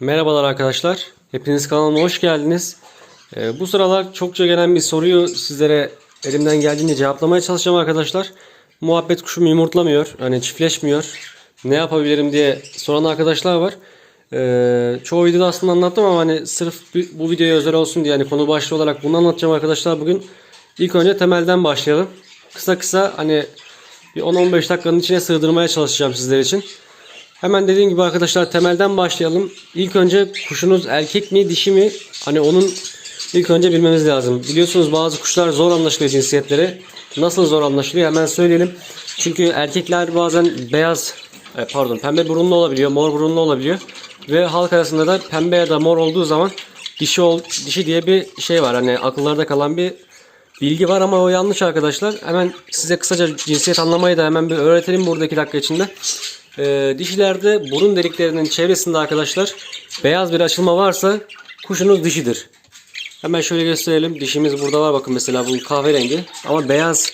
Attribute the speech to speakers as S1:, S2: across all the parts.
S1: Merhabalar arkadaşlar. Hepiniz kanalıma hoş geldiniz. Ee, bu sıralar çokça gelen bir soruyu sizlere elimden geldiğince cevaplamaya çalışacağım arkadaşlar. Muhabbet kuşum yumurtlamıyor. Hani çiftleşmiyor. Ne yapabilirim diye soran arkadaşlar var. Ee, çoğu videoda aslında anlattım ama hani sırf bu- videoya özel olsun diye hani konu başlığı olarak bunu anlatacağım arkadaşlar bugün. İlk önce temelden başlayalım. Kısa kısa hani bir 10-15 dakikanın içine sığdırmaya çalışacağım sizler için. Hemen dediğim gibi arkadaşlar temelden başlayalım. İlk önce kuşunuz erkek mi dişi mi? Hani onun ilk önce bilmemiz lazım. Biliyorsunuz bazı kuşlar zor anlaşılıyor cinsiyetleri. Nasıl zor anlaşılıyor hemen söyleyelim. Çünkü erkekler bazen beyaz e, pardon pembe burunlu olabiliyor, mor burunlu olabiliyor. Ve halk arasında da pembe ya da mor olduğu zaman dişi ol, dişi diye bir şey var. Hani akıllarda kalan bir bilgi var ama o yanlış arkadaşlar. Hemen size kısaca cinsiyet anlamayı da hemen bir öğretelim buradaki dakika içinde. Ee, dişilerde burun deliklerinin çevresinde arkadaşlar beyaz bir açılma varsa kuşunuz dişidir. Hemen şöyle gösterelim. Dişimiz burada var bakın mesela bu kahverengi ama beyaz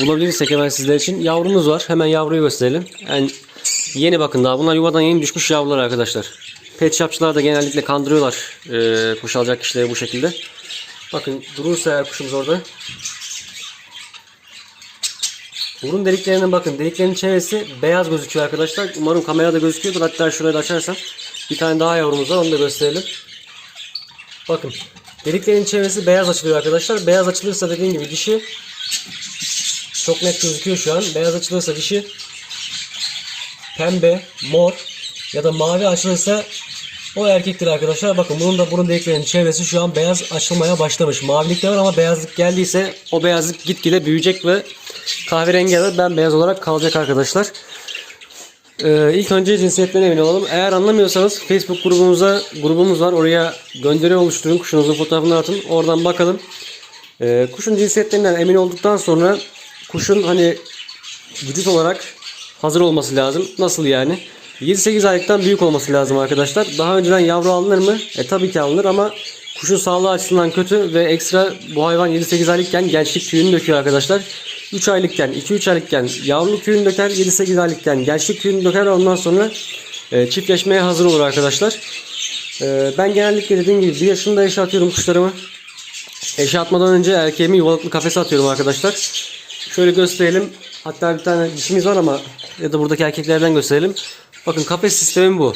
S1: bulabilirsek hemen sizler için yavrumuz var. Hemen yavruyu gösterelim. Yani yeni bakın daha bunlar yuvadan yeni düşmüş yavrular arkadaşlar. Pet shopçılar da genellikle kandırıyorlar e, kuş alacak kişileri bu şekilde. Bakın durursa eğer kuşumuz orada Burun deliklerine bakın. Deliklerin çevresi beyaz gözüküyor arkadaşlar. Umarım kamerada gözüküyordur. Hatta şurayı da açarsam bir tane daha yavrumuz var. Onu da gösterelim. Bakın. Deliklerin çevresi beyaz açılıyor arkadaşlar. Beyaz açılırsa dediğim gibi dişi çok net gözüküyor şu an. Beyaz açılırsa dişi pembe, mor ya da mavi açılırsa o erkektir arkadaşlar. Bakın bunun da burun deliklerinin çevresi şu an beyaz açılmaya başlamış. Mavilik de var ama beyazlık geldiyse o beyazlık gitgide büyüyecek ve kahverengi ya da bembeyaz olarak kalacak arkadaşlar. Ee, ilk önce cinsiyetlerine emin olalım. Eğer anlamıyorsanız Facebook grubumuza grubumuz var. Oraya gönderi oluşturun. Kuşunuzun fotoğrafını atın. Oradan bakalım. Ee, kuşun cinsiyetlerinden emin olduktan sonra kuşun hani vücut olarak hazır olması lazım. Nasıl yani? 7-8 aylıktan büyük olması lazım arkadaşlar. Daha önceden yavru alınır mı? E tabii ki alınır ama kuşun sağlığı açısından kötü ve ekstra bu hayvan 7-8 aylıkken gençlik tüyünü döküyor arkadaşlar. 3 aylıkken, 2-3 aylıkken yavruluk tüyünü döker, 7-8 aylıkken gençlik tüyünü döker ondan sonra e, çiftleşmeye hazır olur arkadaşlar. E, ben genellikle dediğim gibi 1 yaşında eşe atıyorum kuşlarımı. Eşe atmadan önce erkeğimi yuvalıklı kafese atıyorum arkadaşlar. Şöyle gösterelim. Hatta bir tane dişimiz var ama ya da buradaki erkeklerden gösterelim. Bakın kafes sistemi bu.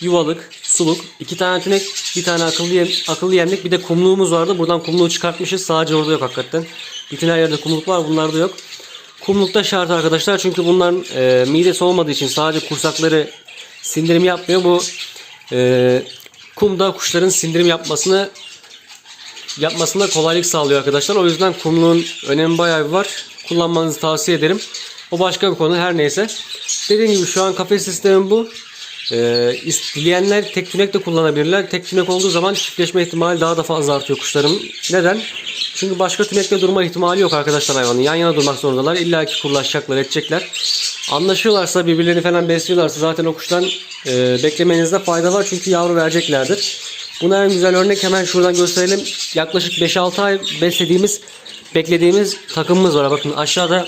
S1: Yuvalık, suluk, iki tane tünek, bir tane akıllı, yem, akıllı yemlik, bir de kumluğumuz vardı. Buradan kumluğu çıkartmışız. Sadece orada yok hakikaten. Bütün her yerde kumluk var. Bunlarda yok. Kumlukta şart arkadaşlar. Çünkü bunların e, midesi olmadığı için sadece kursakları sindirim yapmıyor. Bu e, kumda kuşların sindirim yapmasını yapmasında kolaylık sağlıyor arkadaşlar. O yüzden kumluğun önemi bayağı bir var. Kullanmanızı tavsiye ederim. O başka bir konu her neyse. Dediğim gibi şu an kafes sistemi bu. Dileyenler tek tünek de kullanabilirler. Tek tünek olduğu zaman çiftleşme ihtimali daha da fazla artıyor kuşların. Neden? Çünkü başka tünekle durma ihtimali yok arkadaşlar hayvanın. Yan yana durmak zorundalar. İlla ki kurlaşacaklar, edecekler. Anlaşıyorlarsa, birbirlerini falan besliyorlarsa zaten o kuştan e, beklemenizde fayda var. Çünkü yavru vereceklerdir. Buna en güzel örnek hemen şuradan gösterelim. Yaklaşık 5-6 ay beslediğimiz, beklediğimiz takımımız var. Bakın aşağıda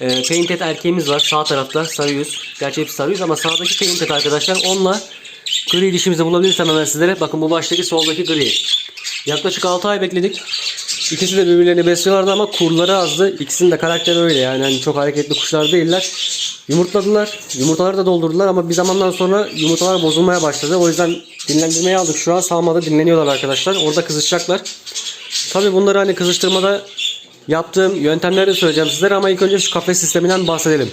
S1: e, painted erkeğimiz var. Sağ tarafta sarı. Gerçi hepsi sarı ama sağdaki painted arkadaşlar. Onunla gri dişimizi bulabilirsem hemen sizlere. Bakın bu baştaki soldaki gri. Yaklaşık 6 ay bekledik. İkisi de birbirlerini besliyorlardı ama kurları azdı. İkisinin de karakteri öyle yani. Hani çok hareketli kuşlar değiller. Yumurtladılar. Yumurtaları da doldurdular ama bir zamandan sonra yumurtalar bozulmaya başladı. O yüzden dinlendirmeye aldık. Şu an salmada dinleniyorlar arkadaşlar. Orada kızışacaklar. Tabi bunları hani kızıştırmada yaptığım yöntemleri söyleyeceğim sizlere ama ilk önce şu kafes sisteminden bahsedelim.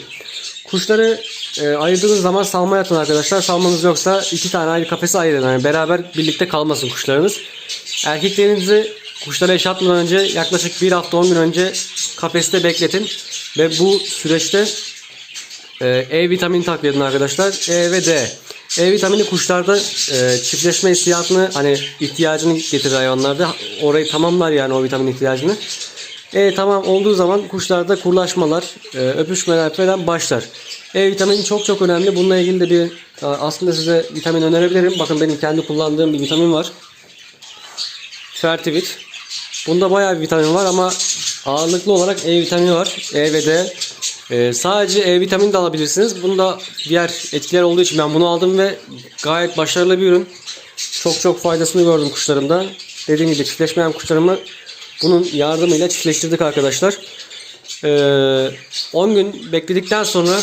S1: Kuşları e, ayırdığınız zaman salma yatın arkadaşlar. Salmanız yoksa iki tane ayrı kafese ayırın. Yani beraber birlikte kalmasın kuşlarınız. Erkeklerinizi kuşlara eş atmadan önce yaklaşık bir hafta 10 gün önce kafeste bekletin. Ve bu süreçte e, E vitamini takviye edin arkadaşlar. E ve D. E vitamini kuşlarda e, çiftleşme hissiyatını hani ihtiyacını getirir hayvanlarda. Orayı tamamlar yani o vitamin ihtiyacını. E tamam olduğu zaman kuşlarda kurlaşmalar, e, öpüşmeler falan başlar. E vitamini çok çok önemli. Bununla ilgili de bir e, aslında size vitamin önerebilirim. Bakın benim kendi kullandığım bir vitamin var. Fertivit. Bunda bayağı bir vitamin var ama ağırlıklı olarak E vitamini var. E ve D. Ee, sadece E vitamini de alabilirsiniz. Bunda diğer etkiler olduğu için ben bunu aldım ve gayet başarılı bir ürün. Çok çok faydasını gördüm kuşlarımda. Dediğim gibi çiftleşmeyen kuşlarımı bunun yardımıyla çiftleştirdik arkadaşlar. Ee, 10 gün bekledikten sonra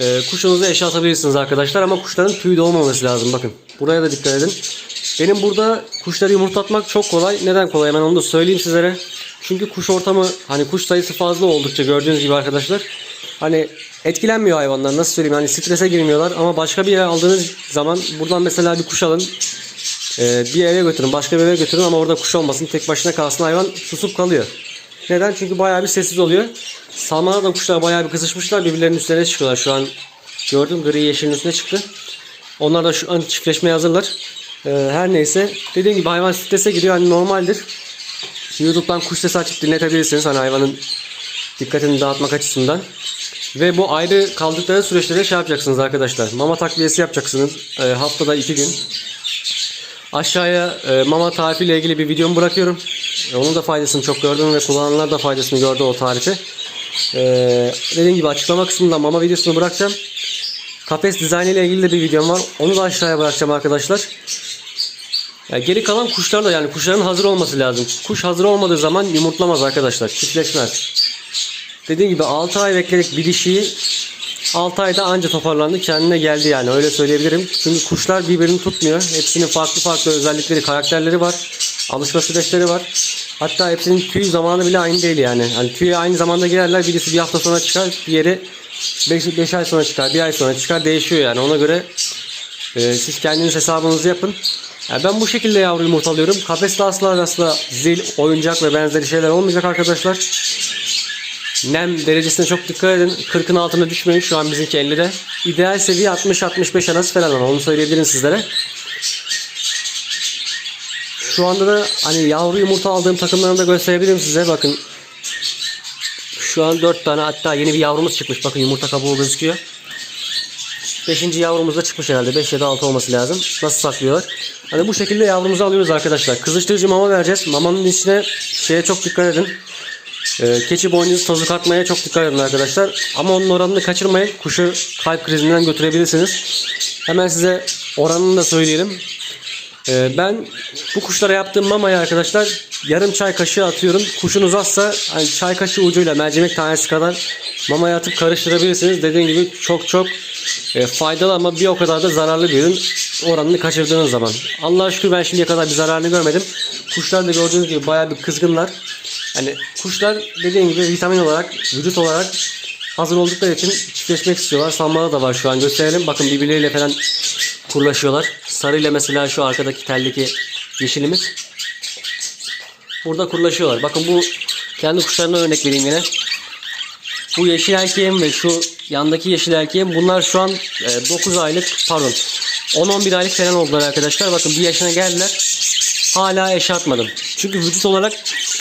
S1: e, kuşunuza eşe arkadaşlar ama kuşların tüyü de olmaması lazım bakın. Buraya da dikkat edin. Benim burada kuşları yumurtlatmak çok kolay. Neden kolay? Hemen onu da söyleyeyim sizlere. Çünkü kuş ortamı hani kuş sayısı fazla oldukça gördüğünüz gibi arkadaşlar. Hani etkilenmiyor hayvanlar nasıl söyleyeyim hani strese girmiyorlar ama başka bir yere aldığınız zaman buradan mesela bir kuş alın ee, bir eve götürün, başka bir eve götürün ama orada kuş olmasın. Tek başına kalsın hayvan susup kalıyor. Neden? Çünkü bayağı bir sessiz oluyor. Salmana da kuşlar bayağı bir kızışmışlar. Birbirlerinin üstlerine çıkıyorlar. Şu an gördüm gri yeşilin üstüne çıktı. Onlar da şu an çiftleşmeye hazırlar. Ee, her neyse. Dediğim gibi hayvan strese giriyor. Hani normaldir. YouTube'dan kuş sesi açıp dinletebilirsiniz. Hani hayvanın dikkatini dağıtmak açısından. Ve bu ayrı kaldıkları süreçte de şey yapacaksınız arkadaşlar. Mama takviyesi yapacaksınız. Ee, haftada iki gün. Aşağıya e, mama tarifiyle ilgili bir videomu bırakıyorum. E, onun da faydasını çok gördüm ve kullananlar da faydasını gördü o tarifi. E, dediğim gibi açıklama kısmında mama videosunu bırakacağım. Kafes dizaynı ile ilgili de bir videom var. Onu da aşağıya bırakacağım arkadaşlar. Ya geri kalan kuşlar da yani kuşların hazır olması lazım. Kuş hazır olmadığı zaman yumurtlamaz arkadaşlar. Çiftleşmez. Dediğim gibi 6 ay bekledik bir dişiyi 6 ayda anca toparlandı kendine geldi yani öyle söyleyebilirim. Çünkü kuşlar birbirini tutmuyor. Hepsinin farklı farklı özellikleri, karakterleri var. Alışma süreçleri var. Hatta hepsinin tüy zamanı bile aynı değil yani. Hani tüye aynı zamanda girerler. Birisi bir hafta sonra çıkar, diğeri 5 ay sonra çıkar, bir ay sonra çıkar değişiyor yani. Ona göre e, siz kendiniz hesabınızı yapın. Yani ben bu şekilde yavru yumurtalıyorum. Kafeste asla asla zil, oyuncak ve benzeri şeyler olmayacak arkadaşlar. Nem derecesine çok dikkat edin. 40'ın altına düşmeyin. Şu an bizimki 50'de. İdeal seviye 60-65 arası falan ama onu söyleyebilirim sizlere. Şu anda da hani yavru yumurta aldığım takımlarını da gösterebilirim size. Bakın. Şu an 4 tane hatta yeni bir yavrumuz çıkmış. Bakın yumurta kabuğu gözüküyor. 5. yavrumuz da çıkmış herhalde. 5 ya da 6 olması lazım. Nasıl saklıyorlar? Hani bu şekilde yavrumuzu alıyoruz arkadaşlar. Kızıştırıcı mama vereceğiz. Mamanın içine şeye çok dikkat edin. Ee, keçi boynuzu tozu katmaya çok dikkat edin arkadaşlar. Ama onun oranını kaçırmayın. Kuşu kalp krizinden götürebilirsiniz. Hemen size oranını da söyleyelim. Ee, ben bu kuşlara yaptığım mamayı arkadaşlar yarım çay kaşığı atıyorum. Kuşunuz azsa hani çay kaşığı ucuyla mercimek tanesi kadar mamaya atıp karıştırabilirsiniz. Dediğim gibi çok çok e, faydalı ama bir o kadar da zararlı bir ürün oranını kaçırdığınız zaman. Allah'a şükür ben şimdiye kadar bir zararını görmedim. Kuşlar da gördüğünüz gibi bayağı bir kızgınlar. Hani kuşlar dediğim gibi vitamin olarak, vücut olarak hazır oldukları için çiftleşmek istiyorlar. Salmada da var şu an gösterelim. Bakın birbirleriyle falan kurlaşıyorlar. Sarıyla mesela şu arkadaki teldeki yeşilimiz. Burada kurlaşıyorlar. Bakın bu kendi kuşlarına örnek vereyim yine. Bu yeşil erkeğim ve şu yandaki yeşil erkeğim bunlar şu an e, 9 aylık pardon 10-11 aylık falan oldular arkadaşlar. Bakın bir yaşına geldiler. Hala eşe atmadım. Çünkü vücut olarak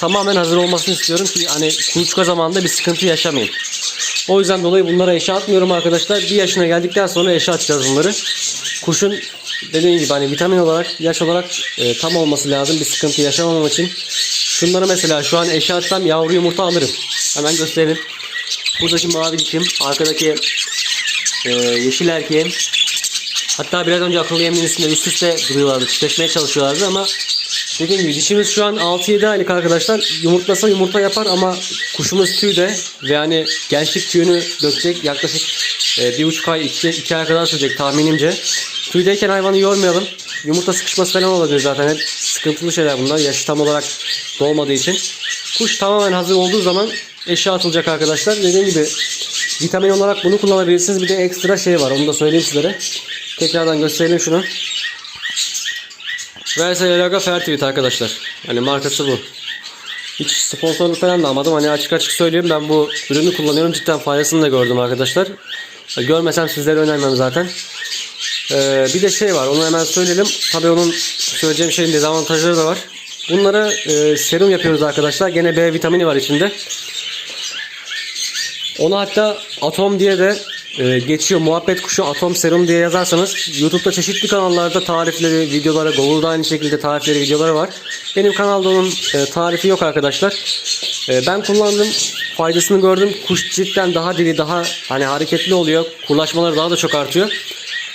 S1: tamamen hazır olmasını istiyorum ki hani kuluçka zamanında bir sıkıntı yaşamayın. O yüzden dolayı bunlara eşe atmıyorum arkadaşlar. Bir yaşına geldikten sonra eşe atacağız bunları. Kuşun dediğim gibi hani vitamin olarak, yaş olarak e, tam olması lazım bir sıkıntı yaşamamam için. Şunları mesela şu an eşe atsam yavru yumurta alırım. Hemen gösterelim. Buradaki mavi dişim, arkadaki e, yeşil erkeğim. Hatta biraz önce akıllı yeminin üstünde üst üste duruyorlardı. Çiftleşmeye çalışıyorlardı ama dediğim gibi dişimiz şu an 6-7 aylık arkadaşlar. Yumurtlasa yumurta yapar ama kuşumuz tüyde ve hani gençlik tüyünü dökecek. Yaklaşık e, bir buçuk ay, iki, iki ay kadar sürecek tahminimce. Tüydeyken hayvanı yormayalım. Yumurta sıkışması falan olabilir zaten. Hep sıkıntılı şeyler bunlar. Yaşı tam olarak dolmadığı için. Kuş tamamen hazır olduğu zaman eşe atılacak arkadaşlar. Dediğim gibi vitamin olarak bunu kullanabilirsiniz. Bir de ekstra şey var. Onu da söyleyeyim sizlere. Tekrardan gösterelim şunu. Versa Elaga Fertivit arkadaşlar. Hani markası bu. Hiç sponsorluk falan da almadım. Hani açık açık söyleyeyim ben bu ürünü kullanıyorum. Cidden faydasını da gördüm arkadaşlar. Görmesem sizlere önermem zaten. Ee, bir de şey var onu hemen söyleyelim. Tabii onun söyleyeceğim şeyin dezavantajları da var. Bunlara e, serum yapıyoruz arkadaşlar. Gene B vitamini var içinde. Onu hatta atom diye de e, geçiyor. Muhabbet kuşu atom serum diye yazarsanız YouTube'da çeşitli kanallarda tarifleri, videoları, Google'da aynı şekilde tarifleri, videoları var. Benim kanalda onun e, tarifi yok arkadaşlar. E, ben kullandım. faydasını gördüm. Kuş cidden daha diri, daha hani hareketli oluyor. Kurlaşmaları daha da çok artıyor.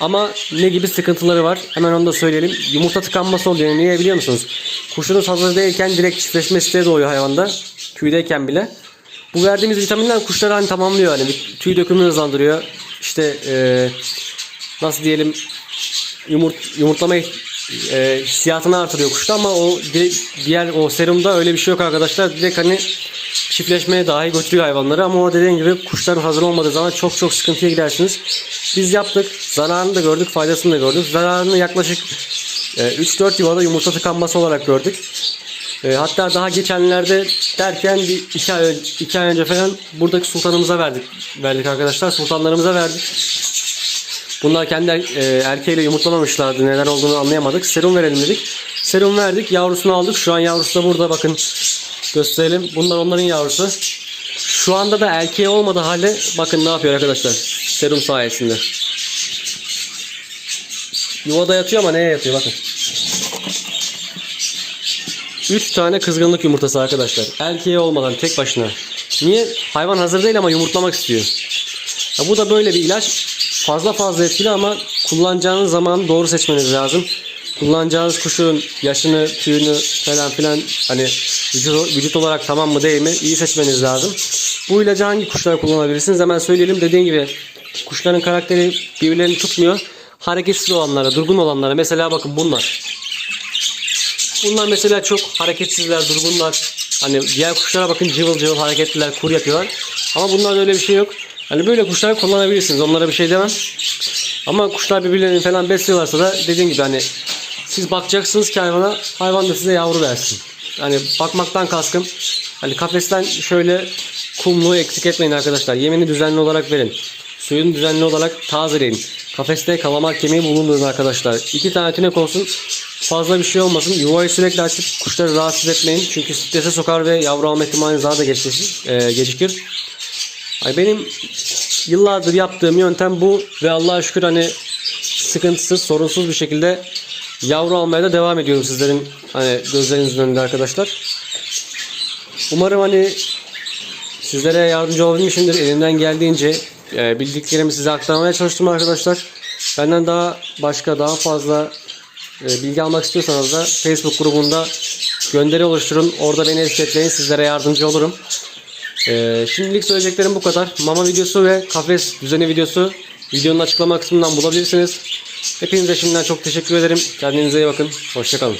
S1: Ama ne gibi sıkıntıları var? Hemen onu da söyleyelim. Yumurta tıkanması oluyor. Niye biliyor musunuz? Kuşunuz hazır değilken direkt çiftleşme isteği doğuyor hayvanda. Tüydeyken bile. Bu verdiğimiz vitaminler kuşları hani tamamlıyor. Hani tüy dökümünü hızlandırıyor. İşte eee, nasıl diyelim yumurt, yumurtlama e, hissiyatını artırıyor kuşta ama o diğer o serumda öyle bir şey yok arkadaşlar. Direkt hani çiftleşmeye dahi götürüyor hayvanları ama o dediğim gibi kuşların hazır olmadığı zaman çok çok sıkıntıya gidersiniz. Biz yaptık. Zararını da gördük, faydasını da gördük. Zararını yaklaşık e, 3-4 yuvada yumurta tıkanması olarak gördük. E, hatta daha geçenlerde derken bir iki ay, önce, iki ay önce falan buradaki sultanımıza verdik verdik arkadaşlar. Sultanlarımıza verdik. Bunlar kendi e, erkeğiyle yumurtlamamışlardı. Neden olduğunu anlayamadık. Serum verelim dedik. Serum verdik. Yavrusunu aldık. Şu an yavrusu da burada. Bakın gösterelim. Bunlar onların yavrusu. Şu anda da erkeği olmadığı halde bakın ne yapıyor arkadaşlar. Serum sayesinde. Yuvada yatıyor ama neye yatıyor bakın. 3 tane kızgınlık yumurtası arkadaşlar. Erkeği olmadan tek başına. Niye? Hayvan hazır değil ama yumurtlamak istiyor. Ya bu da böyle bir ilaç. Fazla fazla etkili ama kullanacağınız zaman doğru seçmeniz lazım. Kullanacağınız kuşun yaşını, tüyünü falan filan hani vücut, vücut olarak tamam mı değil mi iyi seçmeniz lazım. Bu ilacı hangi kuşlara kullanabilirsiniz? Hemen söyleyelim. Dediğim gibi kuşların karakteri birbirlerini tutmuyor. Hareketsiz olanlara, durgun olanlara mesela bakın bunlar. Bunlar mesela çok hareketsizler, durgunlar. Hani diğer kuşlara bakın cıvıl cıvıl hareketliler, kur yapıyorlar. Ama bunlarda öyle bir şey yok. Hani böyle kuşları kullanabilirsiniz. Onlara bir şey demem. Ama kuşlar birbirlerini falan besliyorlarsa da dediğim gibi hani siz bakacaksınız ki hayvana, hayvan da size yavru versin. Hani bakmaktan kaskım. Hani kafesten şöyle kumluğu eksik etmeyin arkadaşlar. Yemini düzenli olarak verin. Suyunu düzenli olarak tazeleyin. Kafeste kalamak kemiği bulundurun arkadaşlar. İki tane tünek olsun. Fazla bir şey olmasın. Yuvayı sürekli açıp kuşları rahatsız etmeyin. Çünkü strese sokar ve yavru alma ihtimaliniz daha da gecikir. e, gecikir. Ay benim yıllardır yaptığım yöntem bu ve Allah'a şükür hani sıkıntısız, sorunsuz bir şekilde yavru almaya da devam ediyorum sizlerin hani gözlerinizin önünde arkadaşlar. Umarım hani sizlere yardımcı olabilmişimdir. Elimden geldiğince e, bildiklerimi size aktarmaya çalıştım arkadaşlar. Benden daha başka daha fazla e, bilgi almak istiyorsanız da Facebook grubunda gönderi oluşturun. Orada beni etiketleyin. Sizlere yardımcı olurum. Ee, şimdilik söyleyeceklerim bu kadar. Mama videosu ve kafes düzeni videosu videonun açıklama kısmından bulabilirsiniz. Hepinize şimdiden çok teşekkür ederim. Kendinize iyi bakın. Hoşçakalın.